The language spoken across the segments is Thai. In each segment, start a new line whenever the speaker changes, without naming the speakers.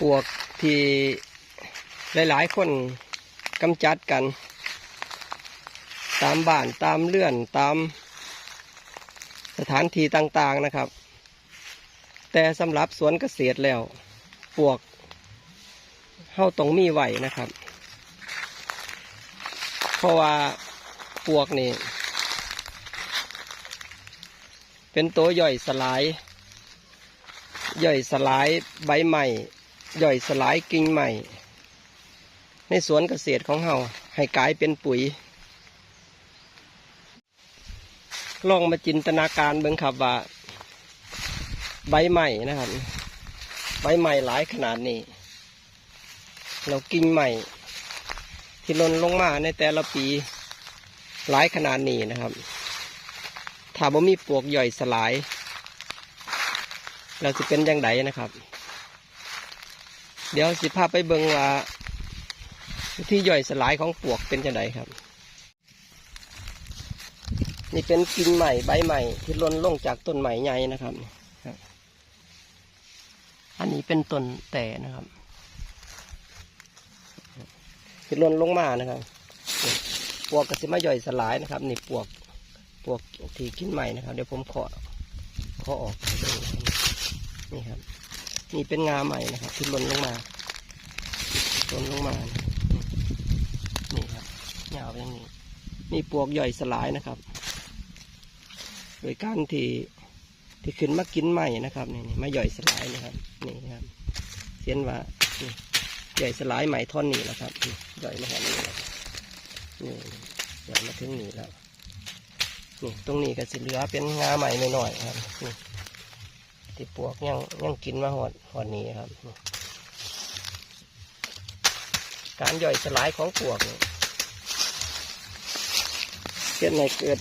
ปวกที่หลาย ๆ คนกำจัดกัน ตามบ้านตามเลื่อนตามสถานที่ต่าง ๆ นะครับ แต่สำหรับสวนเกษตรแล้ว ปวกเฮาต้องมีไหวนะครับ เพราะว่าปวกนี่ เป็นตัวย่อยสลาย ย่อยสลายใบใหม่ ย่อยสลายกิ่งใหม่ในสวนเกษตรของเราให้กลายเป็นปุ๋ย ลองมาจินตนาการเบิ่งครับว่า ใบใหม่นะครับ ใบใหม่หลายขนาดนี้ เรากิ่งใหม่ที่ล่นลงมาในแต่ละปีหลายขนาดนี้นะครับ ถ้าบ่มีปลวกย่อยสลาย เราจะเป็นยังไงนะครับ เดี๋ยวสิพาไปเบิงว่าที่ย่อยสลายของปวกเป็นยังไงครับ นี่เป็นกิ่งใหม่ใบใหม่ที่ล่นลงจากต้นใหม่ใหญ่นะครับ อันนี้เป็นต้นแต่นะครับที่ล่นลงมานะครับ ปวกก็สิมาย่อยสลายนะครับ นี่ปวกปวกที่กินใหม่นะครับ เดี๋ยวผมขอขอออกให้ดูนะครับ นี่เป็นงาใหม่นะครับที่หล่นลงมาล่นลงมา นี่ครับยาวอย่างนี้ นี่ปวกย่อยสลายนะครับ โดยการที่ที่ขึ้นมากินใหม่นะครับนี่นี่มาย่อยสลายนะครับนี่ครับเสียนว่านี่ย่อยสลายใหม่ท่อนนี้นะครับนี่ย่อยมาแค่นี้นะครับนี่ย่อยมาถึงนี้แล้วนี่ตรงนี้ก็สิเหลือเป็นงาใหม่หน่อยๆครับนี่ ที่ปวกยังยังกินมาหอดหอดนี้ครับ การย่อยสลายของปวกเช่นในเกิด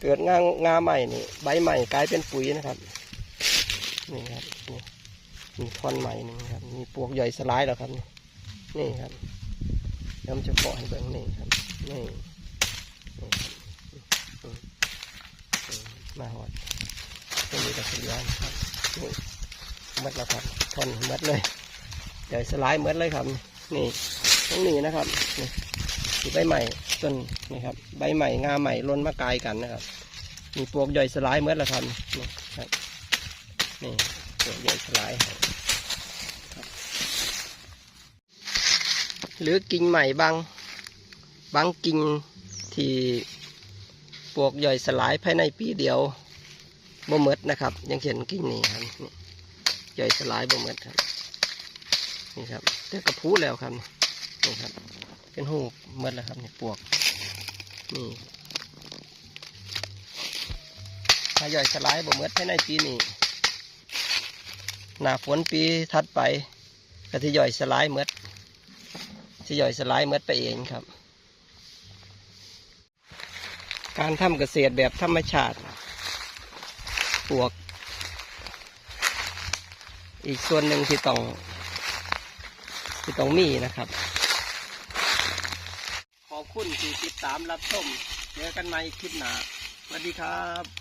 เกิดงางาใหม่นี่ใบใหม่กลายเป็นปุ๋ยนะครับนี่ครับนี่มีท่อนใหม่นึงครับ มีปวกใหญ่สลายแล้วครับนี่นี่ครับยวผมจะเปาะให้เบิ่งนี่ครับนี่นี่ค ตรงนี้ก็เสียนะครับนี่หมดแล้วครับท่อนหมดเลยใหญ่สลายหมดเลยครับ นี่ตรงนี้นะครับนี่ใบใหม่ต้นนี่ครับ ใบใหม่งาใหม่ล้นมากายกันนะครับมีปวกย่อยสลายเมื่อละครับนี่ครับนี่ปวกย่อยสลายหรือกิ่งใหม่บางบางกิ่งที่ปวกย่อยสลายภายในปีเดียว บ่มดนะครับ ยังเห็นกิ่งนี้ครับย่อยสลายบ่มดครับ นี่ครับแต่กระพู้แล้วครับนี่ครับ เป็นหูเมดแล้วครับเนี่ยปวกนี่ถ้าย่อยสลายบ่เมดภายในปีนี้หนาฝนปีถัดไปก็ที่ย่อยสลายเมดที่ย่อยสลายเมดไปเองครับ การทำเกษตรแบบธรรมชาติ ปวก อีกส่วนหนึ่งที่ต้องที่ต้องมีนะครับ ขอบคุณที่ติดตามรับชมเจอกันใหม่คลิปหน้าสวัสดีครับ